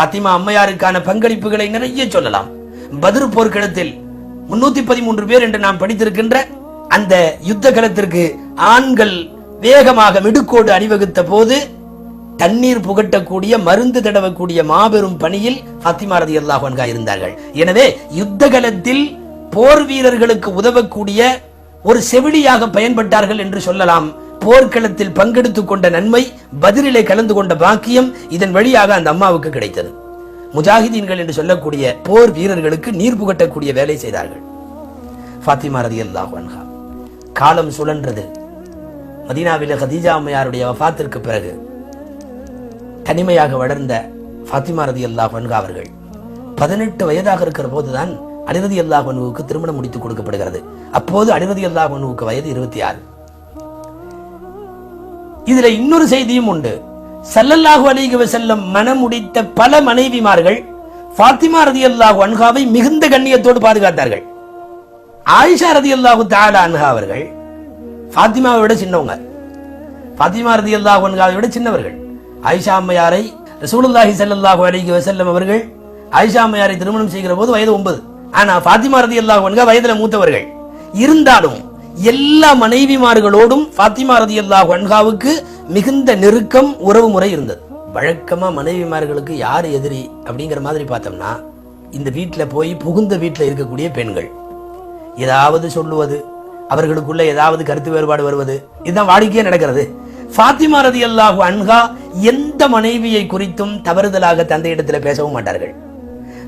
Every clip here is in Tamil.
பாத்திமா அம்மையாருக்கான பங்களிப்புகளை நிறைய சொல்லலாம். பத்ர் போர்க்களத்தில் முன்னூத்தி பதிமூன்று பேர் என்று நாம் படித்திருக்கின்ற அந்த யுத்த களத்திற்கு ஆண்கள் வேகமாக மிடுக்கோடு அணிவகுத்த போது தண்ணீர் புகட்டக்கூடிய மருந்து தடவக்கூடிய மாபெரும் பணியில் ஃபாத்திமா ரதியல்லாஹு அன்ஹா இருந்தார்கள். எனவே யுத்த களத்தில் போர் வீரர்களுக்கு உதவக்கூடிய ஒரு செவிலியாக பயன்பட்டார்கள் என்று சொல்லலாம். போர்க்களத்தில் பங்கெடுத்துக் கொண்ட நன்மை பதிலிலே கலந்து கொண்ட பாக்கியம் இதன் வழியாக அந்த அம்மாவுக்கு கிடைத்தது. முஜாஹிதீன்கள் என்று சொல்லக்கூடிய போர் வீரர்களுக்கு நீர் புகட்டக்கூடிய வேலை செய்தார்கள். ஃபாத்திமா ரதியல்லாஹு அன்ஹா காலம் சுழன்றது. மதீனாவில் ஹதீஜா அம்மையாருடைய வஃபாத்திற்கு பிறகு தனிமையாக வளர்ந்த ஃபாத்திமா ரதி அல்லாஹ் அவர்கள் பதினெட்டு வயதாக இருக்கிற போதுதான் அனிரதி அல்லாஹ் அனுவுக்கு திருமணம் முடித்து கொடுக்கப்படுகிறது. அப்போது அனிரதி அல்லாஹ் அனுவுக்கு வயது இருபத்தி ஆறு. இதுல இன்னொரு செய்தியும் உண்டு. சல்லல்லாஹு அலைஹி செல்லம் மனமுடித்த பல மனைவிமார்கள் ஃபாத்திமா ரதி அல்லாஹு அன்ஹாவை மிகுந்த கண்ணியத்தோடு பாதுகாத்தார்கள். ஆயிஷா ரதி அல்லாஹு தாலா அன்ஹா அவர்கள் ஃபாத்திமாவை விட சின்னவங்க. ஃபாத்திமா ரதி அல்லாஹு அன்ஹாவை விட சின்னவர்கள். ஆயிஷா அம்மையாரை ரசூலுல்லாஹி ஸல்லல்லாஹு அலைஹி வசல்லம் அவர்கள் ஆயிஷா அம்மையாரை திருமணம் செய்கிற போது வயது ஒன்பது. ஆனா ஃபாத்திமா ரதி அல்லாஹு அன்ஹா வயதுல மூத்தவர்கள். இருந்தாலும் எல்லா மனைவிமார்களோடும் ஃபாத்திமா ரதி அல்லா அன்ஹாவுக்கு மிகுந்த நெருக்கம் உறவு முறை இருந்தது. வழக்கமாக மனைவிமார்களுக்கு யார் எதிரி அப்படிங்கிற மாதிரி பார்த்தோம்னா இந்த வீட்டில் போய் புகுந்த வீட்டில் இருக்கக்கூடிய பெண்கள். ஏதாவது சொல்லுவது அவர்களுக்குள்ள ஏதாவது கருத்து வேறுபாடு வருவது இதுதான் வாடிக்கையே நடக்கிறது. ஃபாத்திமா ரதி அல்லாஹு அன்ஹா எந்த மனைவியை குறித்தும் தவறுதலாக தந்தையிடத்தில் பேசவும் மாட்டார்கள்.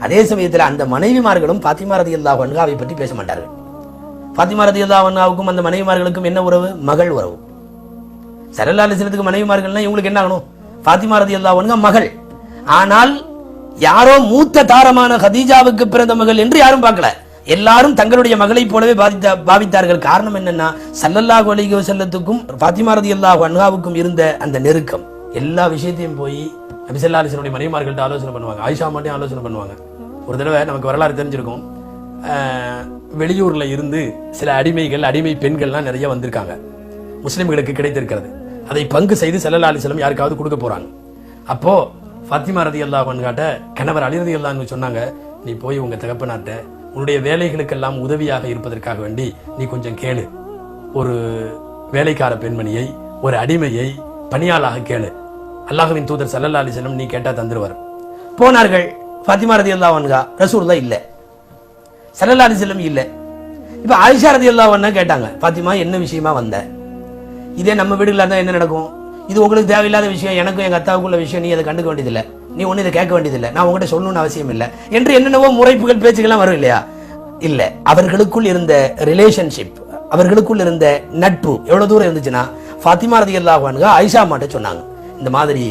அதே சமயத்தில் அந்த மனைவிமார்களும் ஃபாத்திமா ரதி அல்லாஹு அன்ஹாவை பற்றி பேச மாட்டார்கள். ஃபாத்திமா ரதி அண்ணாவுக்கும் அந்த மனைவிமார்களுக்கும் என்ன உறவு? மகள் உறவு. சரல்லா அலிஸ்லத்துக்கு மனைவிமார்கள்னா இவங்களுக்கு என்ன ஆகணும்? ஃபாத்திமா ரதி அல்லாஹு மகள். ஆனால் யாரோ மூத்த தாரமான ஹதீஜாவுக்கு பிறந்த மகள் என்று யாரும் பார்க்கல. எல்லாரும் தங்களுடைய மகளைப் போலவே பாதித்த பாவித்தார்கள். காரணம் என்னன்னா சல்லல்லாஹு அலைஹி வஸல்லத்துக்கும் ஃபாத்திமா அல்லாஹ் அன்ஹாவுக்கும் இருந்த அந்த நெருக்கம். எல்லா விஷயத்தையும் போய் நபி அலிசனுடைய மனைவிமார்கள்ட்ட ஆலோசனை பண்ணுவாங்க. ஆயிஷா மட்டும் ஆலோசனை பண்ணுவாங்க. ஒரு தடவை நமக்கு வரலாறு தெரிஞ்சிருக்கும். வெளியூரில் இருந்து சில அடிமைகள் அடிமை பெண்கள்லாம் நிறைய வந்திருக்காங்க. முஸ்லீம்களுக்கு கிடைத்திருக்கிறது. அதை பங்கு செய்து செல்லல் அலைஹி யாருக்காவது கொடுக்க போகிறாங்க அப்போது ஃபாத்திமா ரதி அல்லாஹன்காட்ட கணவர் அலி அல்லான்னு சொன்னாங்க நீ போய் உங்கள் தகப்பனாட்ட உன்னுடைய வேலைகளுக்கெல்லாம் உதவியாக இருப்பதற்காக வேண்டி நீ கொஞ்சம் கேளு. ஒரு வேலைக்கார பெண்மணியை ஒரு அடிமையை பணியாளாக கேளு. அல்லாஹுவின் தூதர் சல்லல்லா அலிசல்லம் நீ கேட்டால் தந்துருவார். போனார்கள். ஃபாத்திமா ரதி அல்லாஹன்கா ரசூலுல்லாஹ் இல்லை. சல்லல்லா அலிசல்லம் இல்லை. இப்போ ஆயிஷா ரதி அன்ஹா கேட்டாங்க பாத்திமா என்ன விஷயமா வந்த? இதே நம்ம வீடுகளில் இருந்தால் என்ன நடக்கும்? இது உங்களுக்கு தேவையில்லாத விஷயம் எனக்கும் எங்கள் அத்தாவுக்குள்ள விஷயம் நீ அதை கண்டுக்க வேண்டியதில்லை. நீ ஒன்றும் இதை கேட்க வேண்டியதில்லை. நான் உங்கள்கிட்ட சொல்லணும்னு அவசியம் இல்லை. என்று என்னென்னவோ முறைப்புகள் பேச்சுக்கெல்லாம் வரும் இல்லையா? இல்லை. அவர்களுக்குள் இருந்த ரிலேஷன்ஷிப் அவர்களுக்குள் இருந்த நட்பு எவ்வளோ தூரம் இருந்துச்சுன்னா ஃபாத்திமா ரதி அல்லாஹானுங்க ஆயிஷா மாட்ட சொன்னாங்க. இந்த மாதிரி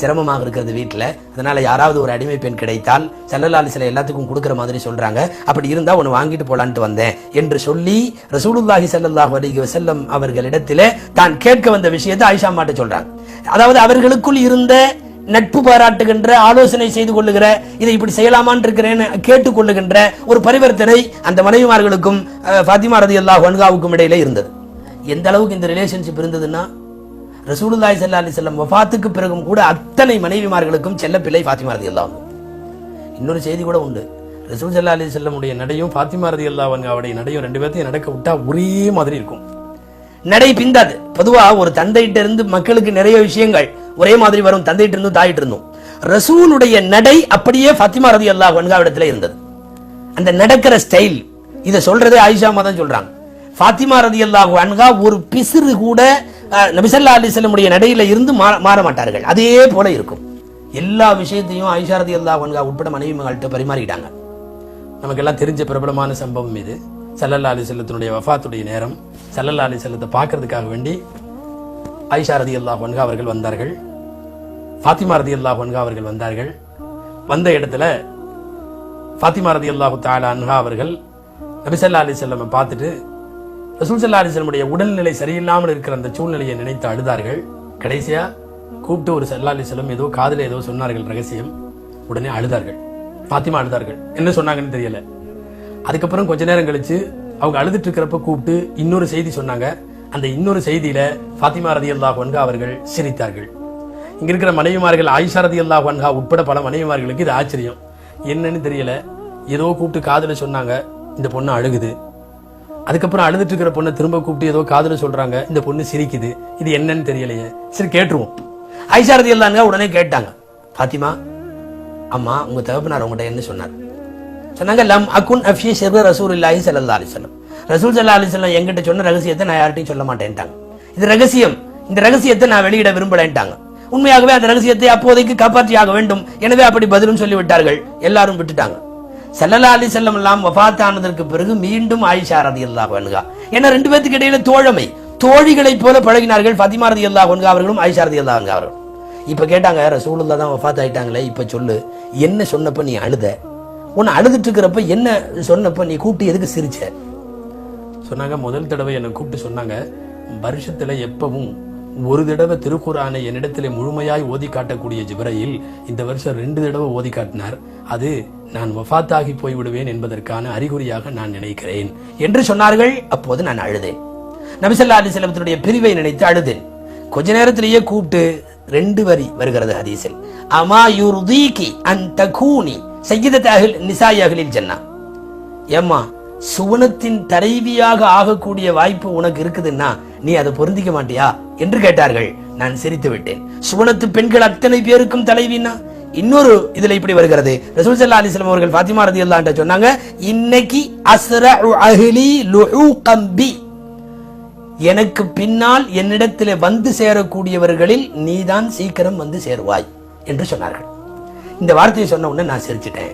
சிரமமாக இருக்கிறது வீட்டில் அதனால் யாராவது ஒரு அடிமை பெண் கிடைத்தால் சல்லல்லா சில எல்லாத்துக்கும் கொடுக்குற மாதிரி சொல்கிறாங்க அப்படி இருந்தால் ஒன்று வாங்கிட்டு போகலான்ட்டு வந்தேன் என்று சொல்லி ரசூலுல்லாஹி ஸல்லல்லாஹு அலைஹி வசல்லம் அவர்களிடத்திலே தான் கேட்க வந்த விஷயத்தை ஆயிஷா மாட்ட சொல்றாங்க. அதாவது அவர்களுக்குள் இருந்த நட்பு பாராட்டுகின்ற ஆலோசனை செய்து கொள்ளுகிற இதை இப்படி செய்யலாமான் இருக்கிறேன்னு கேட்டுக் கொள்ளுகின்ற ஒரு பரிவர்த்தனை அந்த மனைவிமார்களுக்கும் ஃபாத்திமா ரதி அல்லாஹ் வன்காவுக்கும் இடையில இருந்தது. எந்த அளவுக்கு இந்த ரிலேஷன்ஷிப் இருந்ததுன்னா ரசூலுல்லாய் சல்லா அலி செல்லம் வஃபாத்துக்கு பிறகும் கூட அத்தனை மனைவிமார்களுக்கும் செல்லப்பிள்ளை ஃபாத்திமா ரதி அல்லாஹ் இன்னொரு செய்தி கூட உண்டு. ரசூல் சல்லா அலி செல்லமுடைய நடையும் ஃபாத்திமா ரதி அல்லாஹ் அவருடைய நடையும் ரெண்டு பேர்த்தையும் நடக்க விட்டா ஒரே மாதிரி இருக்கும். நடை பிந்தாது. பொதுவா ஒரு தந்தையிட்ட இருந்து மக்களுக்கு நிறைய விஷயங்கள் ஒரே மாதிரி வரும். தந்தையிட்ட இருந்தும் தாயிட்டு இருந்தும். ரசூலுடைய நடை அப்படியே ஃபாத்திமா ரதி அல்லாஹ் வன்காவிடத்துல இருந்தது. அந்த நடக்கிற ஸ்டைல் இதை சொல்றதே ஆயிஷா தான் சொல்றாங்க. ஃபாத்திமா ரதி அல்லாஹ் வன்கா ஒரு பிசிறு கூட நபிசல்லா அலி செல்லமுடைய நடையில இருந்து மா- மாற மாட்டார்கள். அதே போல இருக்கும். எல்லா விஷயத்தையும் ஐஷாரதி அல்லா அல்லாஹ் உட்பட மனைவி மகள்கிட்ட பரிமாறிட்டாங்க நமக்கெல்லாம் தெரிஞ்ச பிரபலமான சம்பவம் இது. சல்லல்லா அலி செல்லத்தினுடைய வஃபாத்துடைய நேரம். சல்லல்லா அலி செல்லத்தை பார்க்கறதுக்காக வேண்டி ஐஷாரதி அல்லா அல்லாஹ் அவர்கள் வந்தார்கள். ஃபாத்திமா ரதி அல்லாஹ் வன்கா அவர்கள் வந்தார்கள். வந்த இடத்துல ஃபாத்திமா ரதி அல்லாஹு தாலா அன்ஹா அவர்கள் நபிசல்லா அலி செல்லமை பார்த்துட்டு ரசூல் சல்லா உடல்நிலை சரியில்லாமல் இருக்கிற அந்த சூழ்நிலையை நினைத்து அழுதார்கள். கடைசியா கூப்பிட்டு ஒரு சல்லா அலி ஏதோ காதில் ஏதோ சொன்னார்கள் ரகசியம். உடனே அழுதார்கள். பாத்திமா அழுதார்கள். என்ன சொன்னாங்கன்னு தெரியல. அதுக்கப்புறம் கொஞ்ச நேரம் கழிச்சு அவங்க அழுதுட்டு இருக்கிறப்ப கூப்பிட்டு இன்னொரு செய்தி சொன்னாங்க. அந்த இன்னொரு செய்தியில ஃபாத்திமா ரதி அல்லாஹ் அவர்கள் சிரித்தார்கள். இங்க இருக்கிற மனைவிமார்கள் ஆயிஷா ரதியல்லாஹு ஒன்கா உட்பட பல மனைவிமார்களுக்கு இது ஆச்சரியம். என்னன்னு தெரியல. ஏதோ கூப்பிட்டு காதுல சொன்னாங்க. இந்த பொண்ணு அழுகுது. அதுக்கப்புறம் அழுதுட்டு இருக்கிற பொண்ணை திரும்ப கூப்பிட்டு ஏதோ காதுல சொல்றாங்க. இந்த பொண்ணு சிரிக்குது. இது என்னன்னு தெரியலையே. சரி கேட்டுருவோம். ஐசாரதி ரதியல்லாஹு உடனே கேட்டாங்க. பாத்திமா அம்மா உங்க தகப்பனார் உங்கள்கிட்ட என்ன சொன்னார்? சொன்னாங்க லம் அக்குன் அஃபி ஷெர் ரசூல் இல்லாஹி சல்லா அலிசல்லம் ரசூல் சல்லா அலிஸ்லம் எங்கிட்ட சொன்ன ரகசியத்தை நான் யார்ட்டையும் சொல்ல மாட்டேன்ட்டாங்க. இது ரகசியம். இந்த ரகசியத்தை நான் வெளியிட விரும்பலைன்ட்டாங்க. உண்மையாகவே அந்த ரகசியத்தை அப்போதைக்கு காப்பாற்றி ஆக வேண்டும். எனவே அப்படி பதிலும் சொல்லி விட்டார்கள் எல்லாரும் விட்டுட்டாங்க. சல்லல்லா அலி செல்லம் எல்லாம் வபாத்தானதற்கு பிறகு மீண்டும் ஆயிஷா ரதி அல்லா வன்கா ஏன்னா ரெண்டு பேத்துக்கு இடையில தோழமை. தோழிகளைப் போல பழகினார்கள் ஃபதிமா ரதி வன்கா அவர்களும் ஆயிஷா ரதி அல்லா வன்கா அவர்களும். இப்போ கேட்டாங்க ரசூலுல்லா தான் வஃபாத் ஆயிட்டாங்களே இப்போ சொல்லு. என்ன சொன்னப்ப நீ அழுத? உன்னை அழுதுட்டு இருக்கிறப்ப என்ன சொன்னப்ப நீ கூப்பிட்டு எதுக்கு சிரிச்ச? சொன்னாங்க முதல் தடவை என்னை கூப்பிட்டு சொன்னாங்க. வருஷத்தில் எப்பவும் ஒரு தடவை திருக்குறானை என்னிடத்திலே முழுமையாய் ஓதி காட்டக்கூடிய ஜிப்ரையில் இந்த வருஷம் ரெண்டு தடவை ஓதி காட்டினார். அது நான் வஃத்தாகி போய் விடுவேன் என்பதற்கான அறிகுறியாக நான் நினைக்கிறேன். என்று சொன்னார்கள். அப்போது நான் அழுதேன். நபிசல்லா அலிசல்லத்தினுடைய பிரிவை நினைத்து அழுதேன். கொஞ்ச நேரத்திலேயே கூப்பிட்டு ரெண்டு வரி வருகிறது ஹதீஸில். அமா யுர்தீகி அந்த கூனி சையதத் அகில் நிசாய் அகிலில் ஜன்னா. ஏம்மா சுவனத்தின் தலைவியாக ஆகக்கூடிய வாய்ப்பு உனக்கு இருக்குதுன்னா நீ அதை பொருந்திக்க மாட்டியா? என்று கேட்டார்கள். நான் சிரித்து விட்டேன். சுவனத்து பெண்கள் அத்தனை பேருக்கும் தலைவின்னா இன்னொரு இதுல இப்படி வருகிறது. ரசூல் சல்லா அலைஹி அவர்கள் ஃபாத்திமா ரதி அல்லா சொன்னாங்க இன்னைக்கு அஸ்ரஉ அஹ்லி லுஹு கம்பி எனக்கு பின்னால் என்னிடத்தில் வந்து சேரக்கூடியவர்களில் நீதான் சீக்கிரம் வந்து சேருவாய் என்று சொன்னார்கள். இந்த வார்த்தையை சொன்ன உடனே நான் சிரிச்சிட்டேன்.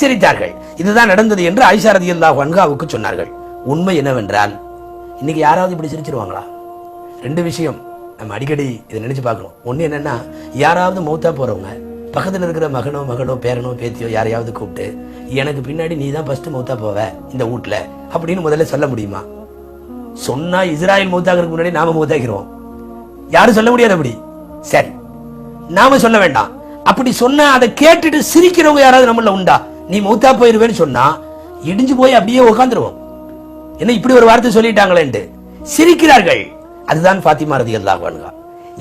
சிரித்தார்கள். இதுதான் நடந்தது என்று ஐஷா ரதியல்லாஹு அன்ஹாவுக்கு சொன்னார்கள். உண்மை என்னவென்றால் இன்னைக்கு யாராவது இப்படி சிரிச்சிருவாங்களா? ரெண்டு விஷயம் நம்ம அடிக்கடி இதை நினச்சி பார்க்குறோம் ஒன்று என்னென்னா யாராவது மௌத்தா போகிறவங்க பக்கத்தில் இருக்கிற மகனோ மகளோ பேரனோ பேத்தியோ யாரையாவது கூப்பிட்டு எனக்கு பின்னாடி நீ தான் ஃபஸ்ட்டு மௌத்தா போவ இந்த வீட்ல அப்படின்னு முதல்ல சொல்ல முடியுமா? சொன்னால் இஸ்ராயல் மௌத்தாகிறதுக்கு முன்னாடி நாம மௌத்தாக்கிறோம் யாரும் சொல்ல முடியாது அப்படி. சரி. நாம சொல்ல வேண்டாம். அப்படி சொன்ன அதை கேட்டுட்டு சிரிக்கிறவங்க யாராவது நம்மள உண்டா? நீ மௌத்தா போயிருவேன்னு சொன்னா இடிஞ்சு போய் அப்படியே உட்காந்துருவோம் என்ன இப்படி ஒரு வார்த்தை சொல்லிட்டாங்களேன்ட்டு. சிரிக்கிறார்கள். அதுதான் ஃபாத்திமா ரதி அல்லாஹ்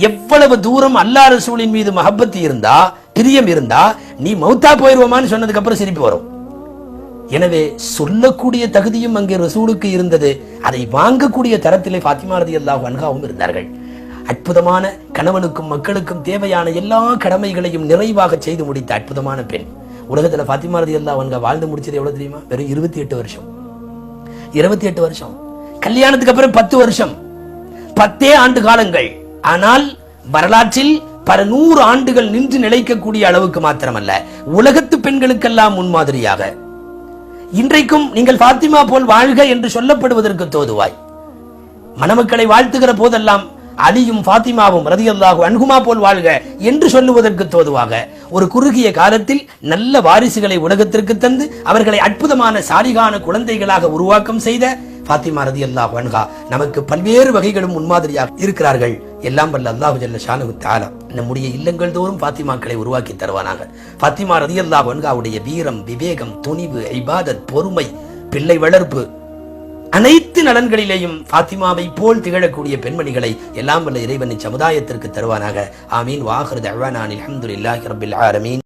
எவ்வளவு தூரம் அல்லாஹ் ரசூலின் மீது மஹப்பத்து இருந்தா பிரியம் இருந்தா நீ மௌத்தா போயிருவோமான்னு சொன்னதுக்கு அப்புறம் சிரிப்பு வரும். எனவே சொல்லக்கூடிய தகுதியும் அங்கே ரசூலுக்கு இருந்தது. அதை வாங்கக்கூடிய தரத்திலே ஃபாத்திமா ரதி அல்லாஹ் அன்ஹாவும் இருந்தார்கள். அற்புதமான கணவனுக்கும் மக்களுக்கும் தேவையான எல்லா கடமைகளையும் நிறைவாக செய்து முடித்த அற்புதமான பெண். உலகத்தில் ஃபாத்திமா ரதி அல்லாஹ் அன்ஹா வாழ்ந்து முடிச்சது எவ்வளவு தெரியுமா? வெறும் இருபத்தி எட்டு வருஷம். இருபத்தி எட்டு வருஷம். கல்யாணத்துக்கு அப்புறம் பத்து வருஷம். பத்தே ஆண்டு காலங்கள். ஆனால் வரலாற்றில் பல நூறு ஆண்டுகள் நின்று நிலைக்கக்கூடிய அளவுக்கு மாத்திரமல்ல. உலகத்து பெண்களுக்கெல்லாம் முன்மாதிரியாக. இன்றைக்கும் நீங்கள் பாத்திமா போல் வாழ்க என்று சொல்லப்படுவதற்கு தோதுவாய். மணமக்களை வாழ்த்துகிற போதெல்லாம் அலியும் பாத்திமாவும் ரதியல்லாகும் அன்குமா போல் வாழ்க என்று சொல்லுவதற்கு தோதுவாக. ஒரு குறுகிய காலத்தில் நல்ல வாரிசுகளை உலகத்திற்கு தந்து அவர்களை அற்புதமான சாரிகான குழந்தைகளாக உருவாக்கம் செய்த பாத்திமா ரதியல்லாஹு வன்ஹா நமக்கு பல்வேறு வகைகளும் முன்மாதிரியாக இருக்கிறார்கள். எல்லாம் வல்ல அல்லாஹு ஜல்ல ஷானு தாலா நம்முடைய இல்லங்கள் தோறும் பாத்திமாக்களை உருவாக்கி தருவானாங்க பாத்திமா ரதியல்லாஹு வன்காவுடைய வீரம் விவேகம் துணிவு ஐபாதத் பொறுமை பிள்ளை வளர்ப்பு அனைத்து நலன்களிலேயும் ஃபாத்திமாவை போல் திகழக்கூடிய பெண்மணிகளை எல்லாம் வல்ல இறைவனின் சமுதாயத்திற்கு தருவானாக. ஆமீன். வாஹர் தழ்வானான் அஹமதுல்லாஹி ரபில் ஆரமீன்